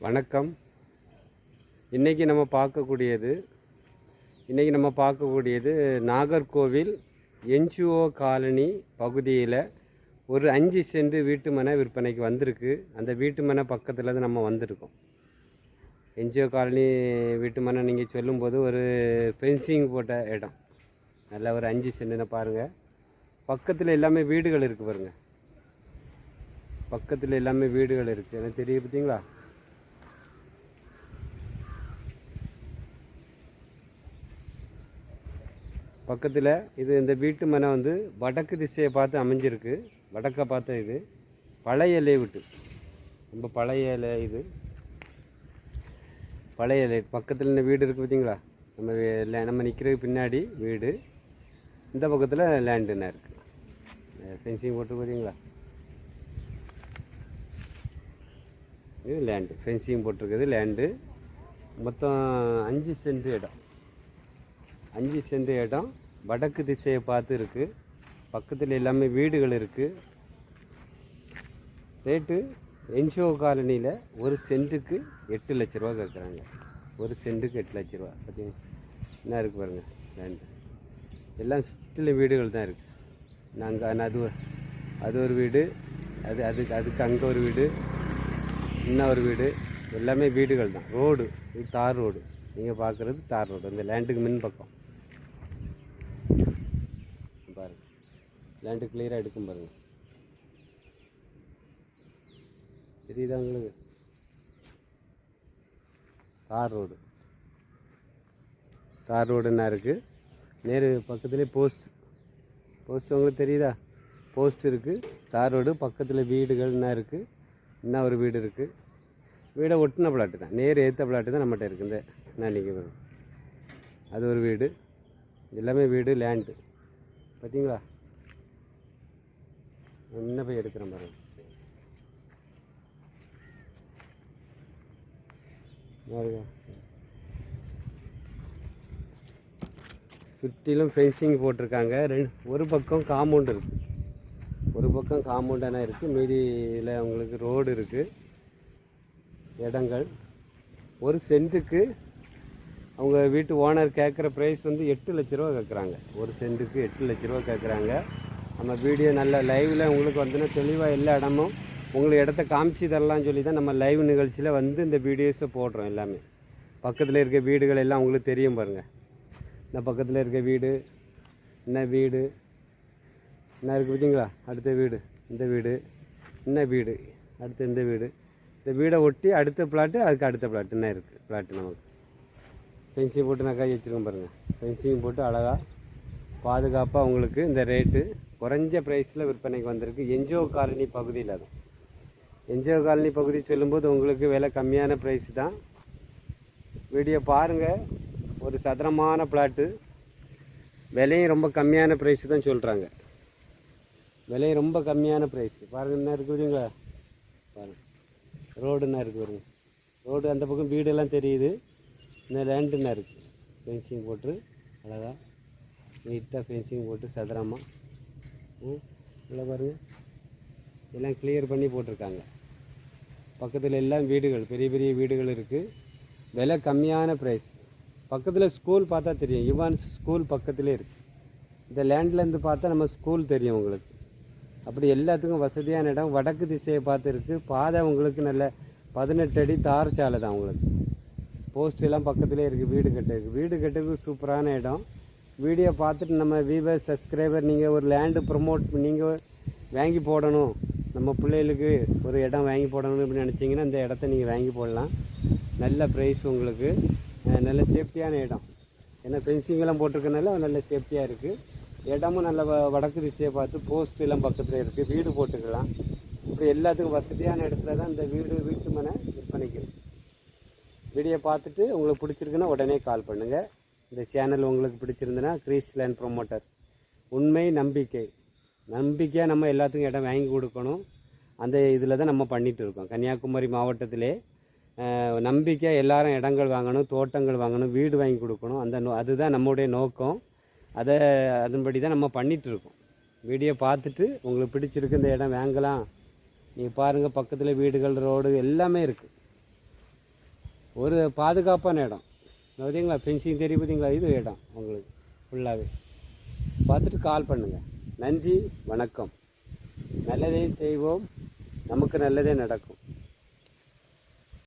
வணக்கம். இன்றைக்கி நம்ம பார்க்கக்கூடியது இன்றைக்கி நம்ம பார்க்கக்கூடியது நாகர்கோவில் என்ஜிஓ காலனி பகுதியில் ஒரு அஞ்சு சென்ட் வீட்டு மனை விற்பனைக்கு வந்திருக்கு. அந்த வீட்டு மனை பக்கத்தில் தான் நம்ம வந்திருக்கோம். என்ஜிஓ காலனி வீட்டு மனை நீங்கள் சொல்லும்போது ஒரு ஃபென்சிங் போட்ட இடம். நல்ல ஒரு அஞ்சு சென்ட்னு பாருங்கள் பக்கத்தில் எல்லாமே வீடுகள் இருக்குது பாருங்கள் பக்கத்தில் எல்லாமே வீடுகள் இருக்குது எனக்கு தெரியும் பார்த்தீங்களா? பக்கத்தில் இது இந்த வீட்டு மனை வந்து வடக்கு திசையை பார்த்து அமைஞ்சிருக்கு. வடக்க பார்த்த இது பழைய லேவுட்டு ரொம்ப பழைய லே இது. பழைய இலை. பக்கத்தில் இந்த வீடு இருக்குது பார்த்தீங்களா நம்ம லே- நம்ம நிற்கிறதுக்கு பின்னாடி வீடு. இந்த பக்கத்தில் லேண்டுன்னா இருக்குது ஃபென்சிங் போட்டு பார்த்தீங்களா இது லேண்டு ஃபென்சிங் போட்டிருக்குது லேண்டு மொத்தம் அஞ்சு சென்ட் இடம். அஞ்சு சென்ட் இடம் வடக்கு திசையை பார்த்து இருக்குது பக்கத்தில் எல்லாமே வீடுகள் இருக்குது ரேட்டு என்ஜிஓ காலனியில் ஒரு சென்ட்டுக்கு எட்டு லட்ச ரூபா கேட்குறாங்க ஒரு சென்ட்டுக்கு எட்டு லட்ச ரூபா. பார்த்தீங்க என்ன இருக்குது பாருங்கள் லேண்டு எல்லாம் சுற்றிலும் வீடுகள் தான் இருக்குது நாங்கள் அது ஒரு- அது ஒரு வீடு அது அதுக்கு அதுக்கு அங்கே ஒரு வீடு இன்னும் ஒரு வீடு எல்லாமே வீடுகள் தான். ரோடு இது தார் ரோடு. நீங்கள் பார்க்குறது தார் ரோடு. இந்த லேண்டுக்கு மின் பக்கம் பாருங்க லேண்டு கிளியராக எடுக்கும் பாருங்கள் தெரியுதா உங்களுக்கு? தார் ரோடு தார் ரோடு என்ன இருக்குது நேரு பக்கத்துலேயே போஸ்ட் போஸ்ட் உங்களுக்கு தெரியுதா? போஸ்ட் இருக்குது தார் ரோடு பக்கத்தில் வீடுகள் என்ன இருக்குது இன்னும் ஒரு வீடு இருக்குது வீடை ஒட்டின பிளாட்டு தான். நேர் ஏற்ற பிளாட்டு தான் நம்மகிட்ட இருக்குது இந்த நான் நிற்க அது ஒரு வீடு. எல்லாமே வீடு லேண்டு பார்த்தீங்களா என்ன போய் எடுக்கிறேன் மாதிரி சுற்றிலும் ஃபென்சிங் போட்டிருக்காங்க. ரெண்டு ஒரு பக்கம் காம்பவுண்ட் இருக்குது ஒரு பக்கம் காம்பவுண்டான இருக்குது மீதியில் அவங்களுக்கு ரோடு இருக்குது இடங்கள். ஒரு சென்ட்டுக்கு அவங்க வீட்டு ஓனர் கேட்குற ப்ரைஸ் வந்து எட்டு லட்ச ரூபா கேட்குறாங்க ஒரு சென்ட்டுக்கு எட்டு லட்ச ரூபா கேட்குறாங்க நம்ம வீடியோ நல்ல லைவில் உங்களுக்கு வந்துன்னா தெளிவாக எல்லா இடமும் உங்களுக்கு இடத்த காமிச்சு தரலாம்னு சொல்லி தான் நம்ம லைவ் நிகழ்ச்சியில் வந்து இந்த வீடியோஸை போடுறோம் எல்லாமே. பக்கத்தில் இருக்க வீடுகள் எல்லாம் உங்களுக்கு தெரியும் பாருங்கள் இந்த பக்கத்தில் இருக்க வீடு என்ன வீடு என்ன இருக்குது பார்த்தீங்களா அடுத்த வீடு இந்த வீடு என்ன வீடு அடுத்து இந்த வீடு. இந்த வீடை ஒட்டி அடுத்த பிளாட்டு அதுக்கு அடுத்த பிளாட் என்ன இருக்குது பிளாட்டு நமக்கு. ஃபென்சிங் போட்டு நான் கை வச்சுருக்கேன் பாருங்கள் ஃபென்சிங் போட்டு அழகாக பாதுகாப்பாக உங்களுக்கு இந்த ரேட்டு குறைஞ்ச ப்ரைஸில் விற்பனைக்கு வந்திருக்கு. என்ஜிஓ காலனி பகுதியில் தான் என்ஜிஓ காலனி பகுதி சொல்லும்போது உங்களுக்கு விலை கம்மியான ப்ரைஸ் தான். வீடியோ பாருங்கள் ஒரு சதுரமான பிளாட்டு விலையும் ரொம்ப கம்மியான ப்ரைஸ் தான் சொல்கிறாங்க விலையும் ரொம்ப கம்மியான ப்ரைஸ் பாருங்க என்ன இருக்குதுங்க பாருங்க. ரோடு என்ன இருக்குது பாருங்க. ரோடு அந்த பக்கம் வீடெல்லாம் தெரியுது. இந்த லேண்டு என்ன இருக்குது ஃபென்சிங் போட்டு அழகாக நீட்டாக ஃபென்சிங் போட்டு சதுரமாக இல்லை பாருங்க எல்லாம் கிளியர் பண்ணி போட்டிருக்காங்க. பக்கத்தில் எல்லாம் வீடுகள் பெரிய பெரிய வீடுகள் இருக்குது விலை கம்மியான ப்ரைஸ் பக்கத்தில் ஸ்கூல் பார்த்தா தெரியும். யுவான்ஸ் ஸ்கூல் பக்கத்திலே இருக்குது இந்த லேண்ட்லேருந்து பார்த்தா நம்ம ஸ்கூல் தெரியும் உங்களுக்கு. அப்படி எல்லாத்துக்கும் வசதியான இடம். வடக்கு திசையை பார்த்து இருக்குது பாதை உங்களுக்கு நல்ல பதினெட்டு அடி தார் சாலை தான் உங்களுக்கு. போஸ்ட் எல்லாம் பக்கத்திலே இருக்குது வீடு கட்டுறதுக்கு. வீடு கட்டுறதுக்கு சூப்பரான இடம். வீடியோ பார்த்துட்டு நம்ம வீவர் சப்ஸ்கிரைபர் நீங்கள் ஒரு லேண்டு ப்ரமோட் நீங்கள் வாங்கி போடணும். நம்ம பிள்ளைகளுக்கு ஒரு இடம் வாங்கி போடணும் அப்படின்னு நினச்சிங்கன்னா இந்த இடத்த நீங்கள் வாங்கி போடலாம். நல்ல ப்ரைஸ் உங்களுக்கு. நல்ல சேஃப்டியான இடம். ஏன்னா ஃபென்சிங்கெல்லாம் போட்டிருக்கனால நல்ல சேஃப்டியாக இருக்குது இடமும் நல்ல வ- வடக்கு திசையை பார்த்து போஸ்ட் எல்லாம் பக்கத்தில் இருக்குது வீடு போட்டுக்கலாம். இப்படி எல்லாத்துக்கும் வசதியான இடத்துல தான் இந்த வீடு வீட்டு மனை விற்பனைக்கு. வீடியோ பார்த்துட்டு உங்களுக்கு பிடிச்சிருக்குன்னா உடனே கால் பண்ணுங்கள் இந்த சேனல் உங்களுக்கு பிடிச்சிருந்துன்னா கிரீஸ் லேண்ட் ப்ரொமோட்டர் உண்மை நம்பிக்கை. நம்பிக்கையாக நம்ம எல்லாத்துக்கும் இடம் வாங்கி கொடுக்கணும். அந்த இதில் தான் நம்ம பண்ணிகிட்டு இருக்கோம். கன்னியாகுமரி மாவட்டத்திலே நம்பிக்கை எல்லாரும் இடங்கள் வாங்கணும் தோட்டங்கள் வாங்கணும் வீடு வாங்கி கொடுக்கணும். அந்த நோ அதுதான் நம்முடைய நோக்கம். அதை அதன்படி தான் நம்ம பண்ணிகிட்டு இருக்கோம். வீடியோ பார்த்துட்டு உங்களுக்கு பிடிச்சிருக்கு இந்த இடம் வாங்கலாம். நீங்கள் பாருங்கள் பக்கத்தில் வீடுகள் ரோடு எல்லாமே இருக்குது ஒரு பாதுகாப்பான இடம். பார்த்தீங்களா ஃபென்சிங் தெரியும் பார்த்தீங்களா இது இடம் உங்களுக்கு ஃபுல்லாகவே பார்த்துட்டு கால் பண்ணுங்கள் நன்றி வணக்கம். நல்லதே செய்வோம். நமக்கு நல்லதே நடக்கும்.